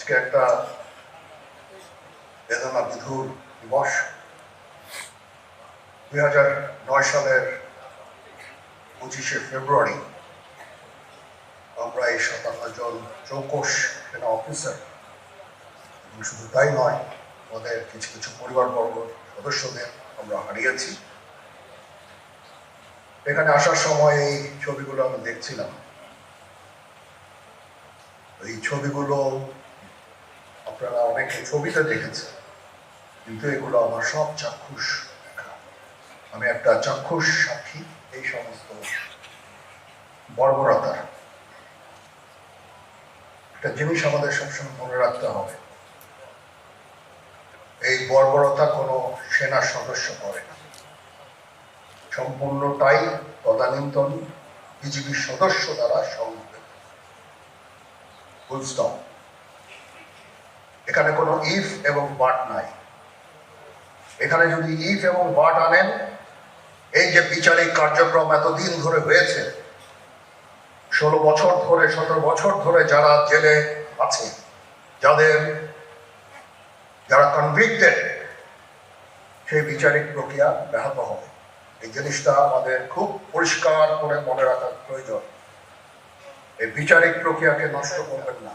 আজকে একটা বেদনা বিধুর দিবস। দুই হাজার নয় সালের পঁচিশে ফেব্রুয়ারি আমরা এই সাতান্ন জন চৌকস সেনা অফিসার, এবং শুধু তাই নয়, আমাদের কিছু কিছু পরিবারবর্গ সদস্যদের আমরা হারিয়েছি। এখানে আসার সময় এই ছবিগুলো আমি দেখছিলাম। এই ছবিগুলো আপনারা অনেকে ছবিতে দেখেছেন, কিন্তু এগুলো আমার সব চাক্ষুষ দেখা। আমি একটা চাক্ষুষ সাক্ষী, এই সমস্ত বর্বরতার। একটা জিনিস আমাদের সবসময় মনে রাখতে হবে, এই বর্বরতা কোনো সেনা সদস্য করে না। সম্পূর্ণটাই তদানীন্তন বিজিবির সদস্য দ্বারা ফুল স্টপ এখানে কোনো ইফ এবং বাট নাই। এখানে যদি ইফ এবং বাট আনেন, এই যে বিচারিক কার্যক্রম এতদিন ধরে হয়েছে, ষোলো বছর ধরে, সতেরো বছর ধরে যারা জেলে আছে, যাদের, যারা কনভিক্টেড সেই বিচারিক প্রক্রিয়া ব্যাহত হবে। এই জিনিসটা আমাদের খুব পরিষ্কার করে মনে রাখার প্রয়োজন। এই বিচারিক প্রক্রিয়াকে নষ্ট করবেন না।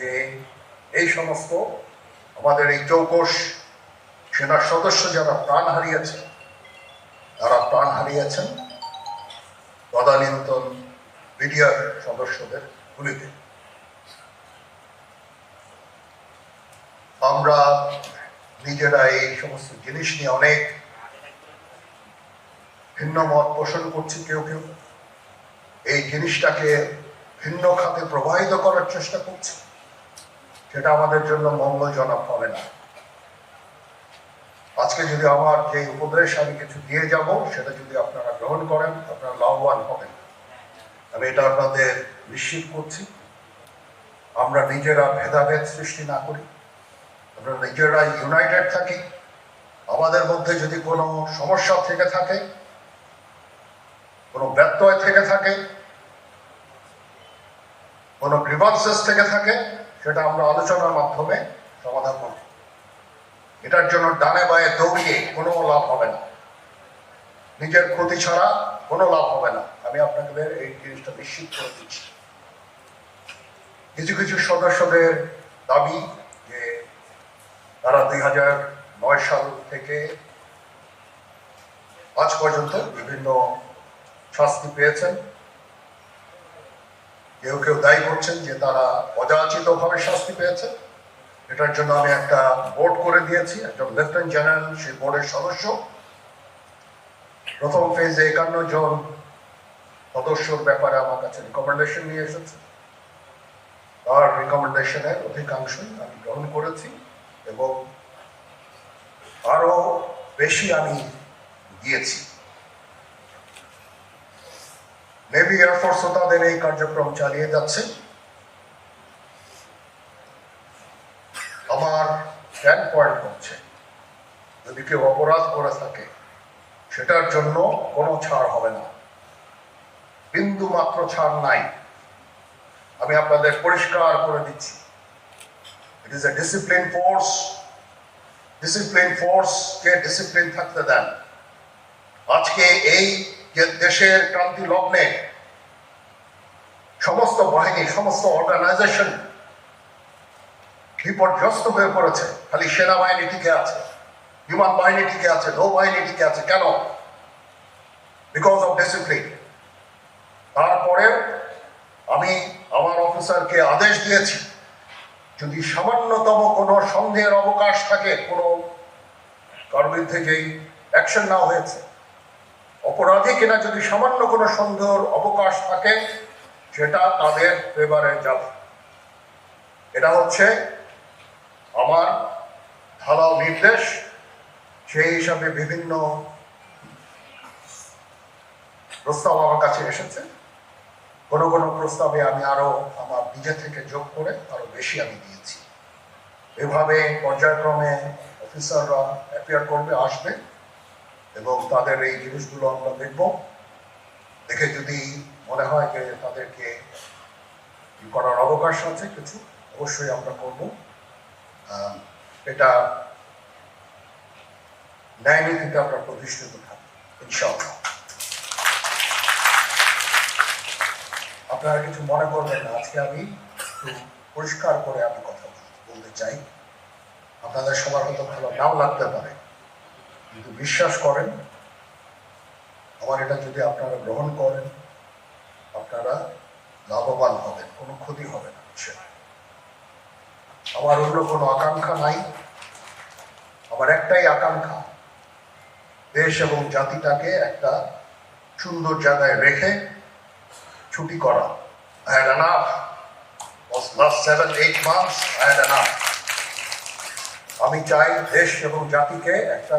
যে এই সমস্ত আমাদের এই চৌকস সেনার সদস্য যারা প্রাণ হারিয়েছেন তারা প্রাণ হারিয়েছেন। তদানীন্তন মিডিয়ার সদস্যদের গুলিতে। আমরা নিজেরা এই সমস্ত জিনিস নিয়ে অনেক ভিন্ন মত পোষণ করছি কেউ কেউ। এই জিনিসটাকে ভিন্ন খাতে প্রবাহিত করার চেষ্টা করছি। সেটা আমাদের জন্য মঙ্গলজনক হবে না। আজকে যদি আমার যে উপদেশ আমি কিছু দিয়ে যাব, সেটা যদি আপনারা গ্রহণ করেন, আপনারা লাভবান হবেন। আমি এটা আপনাদের নিশ্চিত করছি। আমরা নিজেরা ভেদাভেদ সৃষ্টি না করি। আমরা নিজেরা ইউনাইটেড থাকি। আমাদের মধ্যে যদি কোনো সমস্যা থেকে থাকে, কোনো ব্যত্যয় থেকে থাকে, কোনো গ্রিভান্সেস থেকে থাকে সেটা আমরা আলোচনার মাধ্যমে সমাধান করব। এটার জন্য ডানে বায়ে দৌড়িয়ে কোনো লাভ হবে না। নিজের ক্ষতি ছাড়া কোনো লাভ হবে না। আমি আপনাদের এই জিনিসটা নিশ্চিত করে দিচ্ছি। কিছু কিছু সদস্যদের দাবি যে তারা দুই হাজার নয় সাল থেকে আজ পর্যন্ত বিভিন্ন শাস্তি পেয়েছেন। কেউ কেউ দায়ী করছেন যে তারা অযাচিতভাবে শাস্তি পেয়েছে। এটার জন্য আমি একটা বোর্ড করে দিয়েছি, একজন লেফটেন্যান্ট জেনারেল সেই বোর্ডের সদস্য। প্রথম ফেজে একান্ন জন সদস্যর ব্যাপারে আমার কাছে রিকমেন্ডেশন নিয়ে এসেছে। তার রিকমেন্ডেশনের অধিকাংশই আমি গ্রহণ করেছি এবং আরও বেশি আমি দিয়েছি। নেভি এয়ারফোর্সও তাদের এই কার্যক্রম চালিয়ে যাচ্ছে। আমার স্ট্যান্ড পয়েন্ট হচ্ছে যদি কেউ অপরাধ করে থাকে, সেটার জন্য কোনো ছাড় হবে না। বিন্দু মাত্র ছাড় নাই। আমি আপনাদের পরিষ্কার করে দিচ্ছি। It is a discipline force discipline force K discipline থাকতে দেন। আজকে এই যে দেশের ক্রান্তি লগ্নে সমস্ত বাহিনী, সমস্ত অর্গানাইজেশন বিপর্যস্ত হয়ে পড়েছে। খালি সেনাবাহিনী টিকে আছে, বিমান বাহিনী টিকে আছে, নৌবাহিনী টিকে আছে। কেন? বিকজ অফ ডিসিপ্লিন তারপরে আমি আমার অফিসারকে আদেশ দিয়েছি, যদি সামান্যতম কোনো সন্দেহের অবকাশ থাকে, কোনো কার বিরুদ্ধে যেই অ্যাকশন নেওয়া হয়েছে। অপরাধী কিনা যদি সামান্য কোনো সন্দেহের অবকাশ থাকে, সেটা তাদের ফেভারে যাবে। এটা হচ্ছে আমার ঢালাও নির্দেশ, সেই হিসাবে বিভিন্ন প্রস্তাব আমার কাছে এসেছে। কোনো কোনো প্রস্তাবে আমি আরও আমার নিজে থেকে যোগ করে আরও বেশি আমি দিয়েছি। এভাবে পর্যায়ক্রমে অফিসাররা অ্যাপিয়ার করবে, আসবে। এবং তাদের এই জিনিসগুলো আমরা দেখব। দেখে যদি মনে হয় যে তাদেরকে করার অবকাশ আছে কিছু, অবশ্যই আমরা করব। এটা ন্যায় নীতিতে আমরা প্রতিষ্ঠিত ইনশাআল্লাহ। আপনারা কিছু মনে করবেন আজকে আমি পরিষ্কার করে আমি কথা বলতে চাই। আপনাদের সবার হয়তো ভালো নাও লাগতে পারে। কিন্তু বিশ্বাস করেন আমার এটা যদি আপনারা গ্রহণ করেন, আপনারা লাভবান হবেন, কোনো ক্ষতি হবে না? আমার অন্য কোনো আকাঙ্ক্ষা নাই আমার একটাই আকাঙ্ক্ষা, দেশ এবং জাতিটাকে একটা সুন্দর জায়গায় রেখে ছুটি করা. আমি চাই দেশ এবং জাতিকে একটা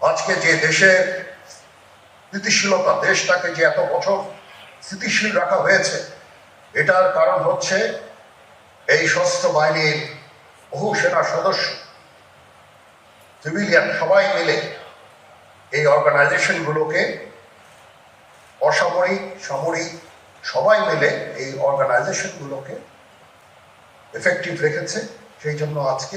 আজকে যে দেশের স্থিতিশীলতা, দেশটাকে যে এত বছর স্থিতিশীল রাখা হয়েছে, এটার কারণ হচ্ছে এই সশস্ত্র বাহিনীর বহু সেনা সদস্য সিভিলিয়ান সবাই মিলে এই অর্গানাইজেশনগুলোকে অসামরিক, সামরিক সবাই মিলে এই অর্গানাইজেশনগুলোকে এফেক্টিভ রেখেছে। সেই জন্য আজকে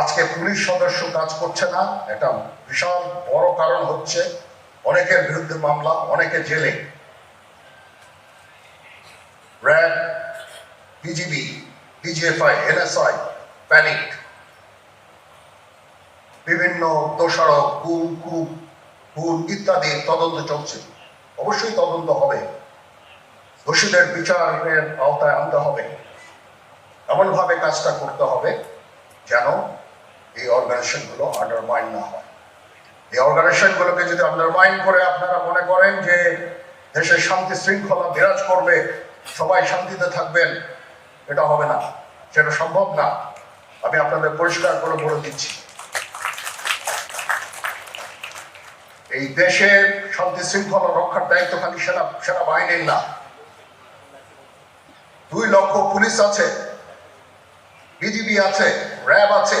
আজকে পুলিশ সদস্য কাজ করছে না, এটা বিশাল বড় কারণ হচ্ছে অনেকের বিরুদ্ধে মামলা, অনেকে জেলে। RAB, BGB DGFI NSI, panic. বিভিন্ন দোষারোপ, গুম খুব খুন ইত্যাদি তদন্ত চলছে। অবশ্যই তদন্ত হবে। দোষীদের বিচারের আওতায় আনতে হবে। এমনভাবে কাজটা করতে হবে যেন এই অর্গানাইজেশনগুলো আন্ডারমাইন না হয়। এই অর্গানাইজেশনগুলোকে যদি আন্ডারমাইন করে আপনারা মনে করেন যে দেশের শান্তি শৃঙ্খলা বিরাজ করবে, সবাই শান্তিতে থাকবেন, এটা হবে না। সেটা সম্ভব না। আমি আপনাদের পরিষ্কার করে বলে দিচ্ছি। এই দেশের শান্তি শৃঙ্খলা রক্ষার দায়িত্ব খালি সেনা, সেনাবাহিনীর না। দুই লক্ষ পুলিশ আছে, বিজিবি আছে, র্যাব আছে।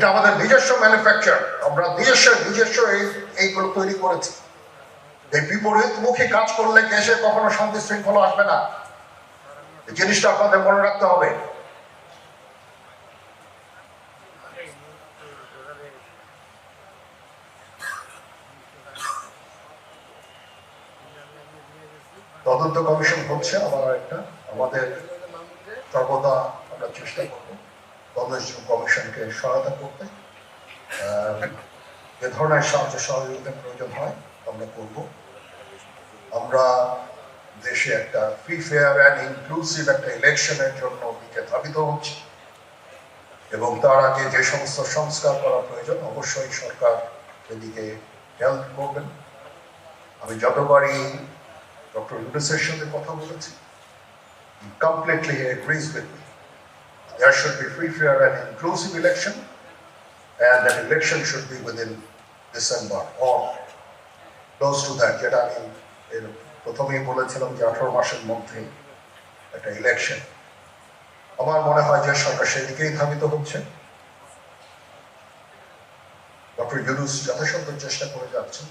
এটা আমাদের নিজস্ব ম্যানুফ্যাকচার আমরা নিজস্ব নিজস্ব এই, এইগুলো তৈরি করেছি। এই বিপরীতমুখী কাজ করলে দেশে কখনো শান্তি শৃঙ্খলা আসবে না। এই জিনিসটা আপনাদের মনে রাখতে হবে। তদন্ত কমিশন হচ্ছে আবার একটা আমাদের সর্বদা আমরা চেষ্টা করব। তদন্ত কমিশনকে সহায়তা করতে যে ধরনের সাহায্য সহযোগিতা প্রয়োজন হয়, আমরা করব। আমরা দেশে একটা ফ্রি ফেয়ার অ্যান্ড ইনক্লুসিভ একটা ইলেকশনের জন্য দিকে ধাবিত হচ্ছে। এবং তার আগে যে সমস্ত সংস্কার করা প্রয়োজন, অবশ্যই সরকার এদিকে হেল্প করবেন। আমি যতবারই ডক্টর ইউনুসের সঙ্গে কথা বলেছি completely agrees with me there should be free, fair and inclusive election and that election should be within December. Or close to that যেটা আমি প্রথমেই বলেছিলাম যে আঠারো মাসের মধ্যে একটা ইলেকশন আমার মনে হয় যে সরকার সেদিকেই ধাবিত হচ্ছে। ডক্টর ইউনুস যথাসাধ্য চেষ্টা করে যাচ্ছেন।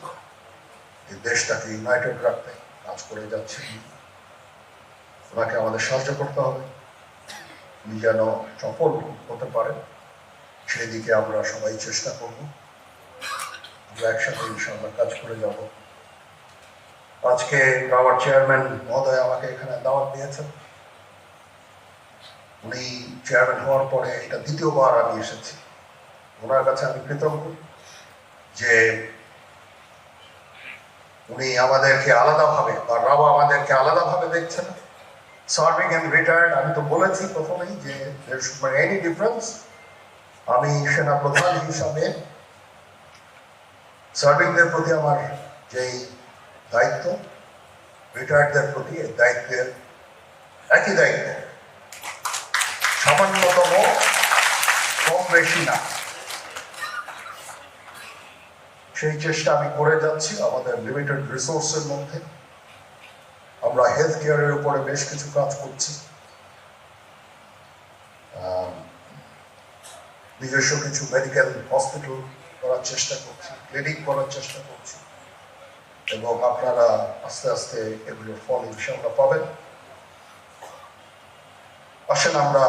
এই দেশটাকে ইউনাইটেড রাখতে কাজ করে যাচ্ছেন। ওনাকে আমাদের সাহায্য করতে হবে। যেন সফল হতে পারেন সেই দিকে আমরা সবাই চেষ্টা করব। আমরা একসাথে ইনশাআল্লাহ কাজ করে যাব। আজকে আমার চেয়ারম্যান মহোদয় আমাকে এখানে দাওয়াত দিয়েছেন। উনি চেয়ারম্যান হওয়ার পরে এটা দ্বিতীয়বার আমি এসেছি। ওনার কাছে আমি কৃতজ্ঞ যে উনি আমাদেরকে আলাদাভাবে বা রাও আমাদেরকে আলাদাভাবে দেখছেন। সার্ভিং অ্যান্ড রিটায়ার্ড আমি তো বলেছি প্রথমেই যে এনি ডিফারেন্স আমি সেনা প্রধান হিসাবে সার্ভিংদের প্রতি আমার যেই দায়িত্ব রিটায়ার্ডদের প্রতি এই দায়িত্বের একই দায়িত্ব। সামান্যতম কম বেশি না। সেই চেষ্টা আমি করে যাচ্ছি আমাদের লিমিটেড রিসোর্সের মধ্যে। আমরা হেলথ কেয়ারের উপরে বেশ কিছু কাজ করছি। নিজস্ব কিছু মেডিকেল হসপিটাল করার চেষ্টা করছি ক্লিনিক করার চেষ্টা করছি এবং আপনারা আস্তে আস্তে এগুলোর ফল ইনশাআল্লাহ পাবেন। আসেন আমরা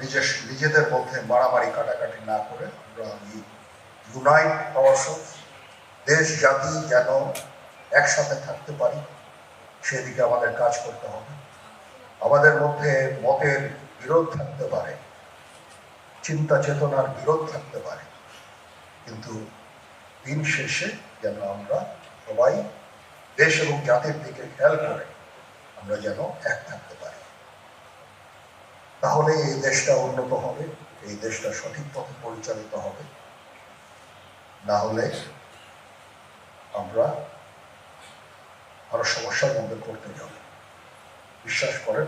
নিজের নিজেদের মধ্যে মারামারি কাটাকাটি না করে আমরা ইউনাইট হওয়ার দেশ, জাতি যেন একসাথে থাকতে পারি। সেদিকে আমাদের কাজ করতে হবে। আমাদের মধ্যে মতের বিরোধ থাকতে পারে, চিন্তা চেতনার বিরোধ থাকতে পারে, কিন্তু দিন শেষে যেন আমরা সবাই দেশ এবং জাতির দিকে খেয়াল করে আমরা যেন এক থাকতে পারি। তাহলে এই দেশটা উন্নত হবে, এই দেশটা সঠিক পথে পরিচালিত হবে। না হলে আমরা আরও সমস্যার মধ্যে করতে যাব। বিশ্বাস করেন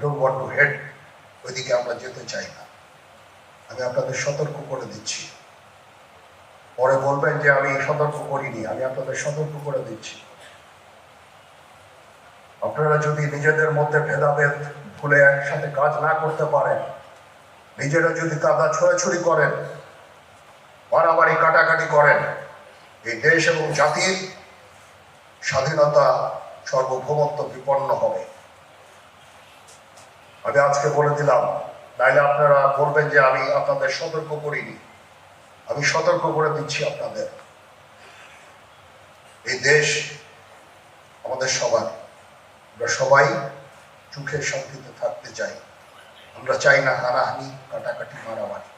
ডোন্ট ওয়ান্ট টু হেড ওইদিকে আমরা যেতে চাই না। আমি আপনাদের সতর্ক করে দিচ্ছি। পরে বলবেন যে আমি সতর্ক করিনি, আমি আপনাদের সতর্ক করে দিচ্ছি। আপনারা যদি নিজেদের মধ্যে ভেদাভেদ ভুলে একসাথে কাজ না করতে পারেন, নিজেরা যদি কাদা ছোড়াছুড়ি করেন মারামারি কাটাকাটি করেন এই দেশ এবং জাতির স্বাধীনতা সার্বভৌমত্ব বিপন্ন হবে। আমি আজকে বলে দিলাম, নাইলে আপনারা বলবেন যে আমি আপনাদের সতর্ক করিনি। আমি সতর্ক করে দিচ্ছি আপনাদের। এই দেশ আমাদের সবার। আমরা সবাই সুখে শান্তিতে থাকতে চাই। আমরা চাই না হানাহানি, কাটাকাটি, মারামারি।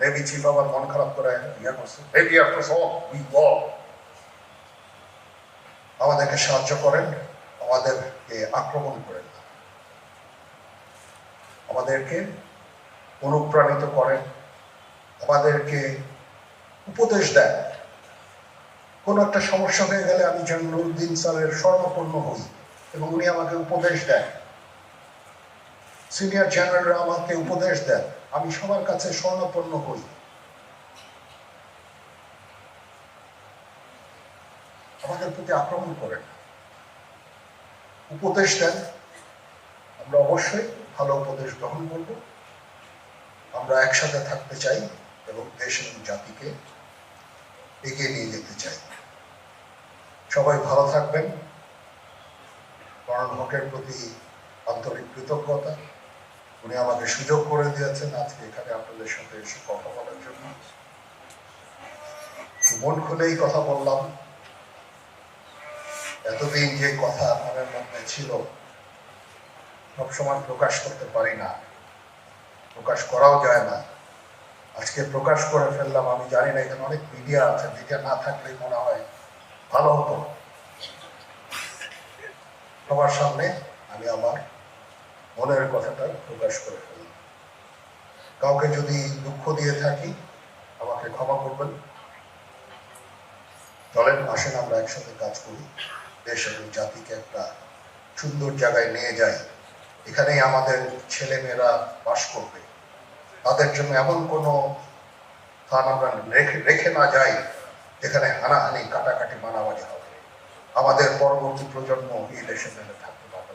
navy chief আমার মন খারাপ করে ইয়ে করছে navy air force all we all আমাদেরকে সাহায্য করেন, আমাদেরকে আক্রমণ করেন। আমাদেরকে অনুপ্রাণিত করেন, আমাদেরকে উপদেশ দেন। কোনো একটা সমস্যা হয়ে গেলে আমি যেন নুরুদ্দিন স্যারের স্বর্ণপূর্ণ হই এবং উনি আমাকে উপদেশ দেন। সিনিয়র জেনারেলরা আমাকে উপদেশ দেন। আমি সবার কাছে স্বর্ণপূর্ণ হই। আমাদের প্রতি আক্রমণ করেন। উপদেশ দেন। আমরা অবশ্যই ভালো উপদেশ গ্রহণ করব। আমরা একসাথে থাকতে চাই এবং দেশ এবং জাতিকে এগিয়ে নিয়ে যেতে চাই। সবাই ভালো থাকবেন। করণ হকের প্রতি আন্তরিক কৃতজ্ঞতা। উনি আমাকে সুযোগ করে দিয়েছেন আজকে এখানে আপনাদের সাথে এসে কথা বলার জন্য। মন খুলেই কথা বললাম। এতদিন যে কথা মনের মধ্যে ছিল, সবসময় প্রকাশ করতে পারি না। প্রকাশ করাও যায় না। আজকে প্রকাশ করে ফেললাম, আমি জানি না, এখানে অনেক মিডিয়া আছে, মিডিয়া না থাকলেই মনে হয় ভালো হতো। সবার সামনে আমি আমার মনের কথাটা প্রকাশ করে ফেললাম কাউকে যদি দুঃখ দিয়ে থাকি, আমাকে ক্ষমা করবেন। চলেন আসেন আমরা একসাথে কাজ করি, দেশ এবং জাতিকে একটা সুন্দর জায়গায় নিয়ে যাই। এখানেই আমাদের ছেলে মেয়েরা বাস করবে। তাদের জন্য এমন কোনো স্থান আমরা রেখে রেখে না যাই এখানে হানাহানি, কাটাকাটি, মারামারি হবে। আমাদের পরবর্তী প্রজন্ম এই দেশে থাকতে পারবে।